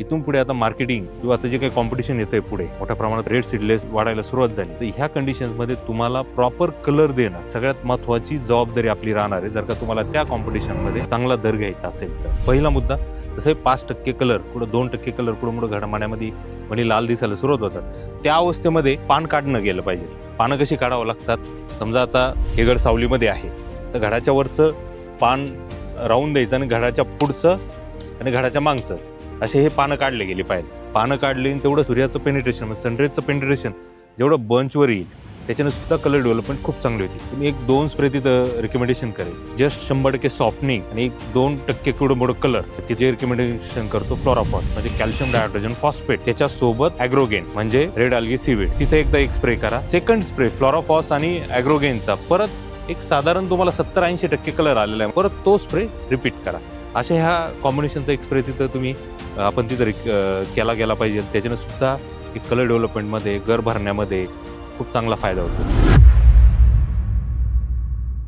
इथून पुढे आता मार्केटिंग किंवा आता जे काही कॉम्पिटिशन येतंय पुढे मोठ्या प्रमाणात रेड सीडलेस वाढायला सुरुवात झाली. तर ह्या कंडिशन्समध्ये तुम्हाला प्रॉपर कलर देणं सगळ्यात महत्वाची जबाबदारी आपली राहणार आहे. जर का तुम्हाला त्या कॉम्पिटिशनमध्ये चांगला दर घ्यायचा असेल तर. पहिला मुद्दा जसं पाच टक्के कलर कुठं दोन टक्के कलर कुठं कुठं घडामाण्यामध्ये म्हणजे लाल दिसायला सुरुवात होतात. त्या अवस्थेमध्ये पान काढणं गेलं पाहिजे. पानं कशी काढावं लागतात? समजा आता हे गड सावलीमध्ये आहे. तर घडाच्या वरचं पान राहून द्यायचं आणि घडाच्या पुढचं आणि घडाच्या मागचं. असे हे पानं काढले गेले पाहिजे. पानं काढली आणि तेवढं सूर्याचं पेनिट्रेशन म्हणजे सनरेजचं पेनिट्रेशन जेवढं बंचवर येईल त्याच्याने सुद्धा कलर डेव्हलपमेंट खूप चांगली होती. तुम्ही एक दोन स्प्रे तिथं रिकमेंडेशन करेल. जस्ट शंभर टक्के सॉफ्टनिंग आणि एक दोन टक्के कुठं मोठं कलर ते जे रिकमेंडेशन करतो फ्लोराफॉस म्हणजे कॅल्शियम डायड्रोजन फॉस्फेट त्याच्यासोबत अॅग्रोगेन म्हणजे रेड अल्गी सीवेट तिथे एकदा एक स्प्रे करा. सेकंड स्प्रे फ्लोराफॉस आणि अॅग्रोगेनचा परत एक साधारण तुम्हाला सत्तर ऐंशी टक्के कलर आलेला आहे. परत तो स्प्रे रिपीट करा. अशा ह्या कॉम्बिनेशनचा एक्सप्रेस तिथं तुम्ही आपण तिथं केला गेला पाहिजे. त्याच्यानं सुद्धा एक कलर डेव्हलपमेंटमध्ये घर भरण्यामध्ये खूप चांगला फायदा होतो.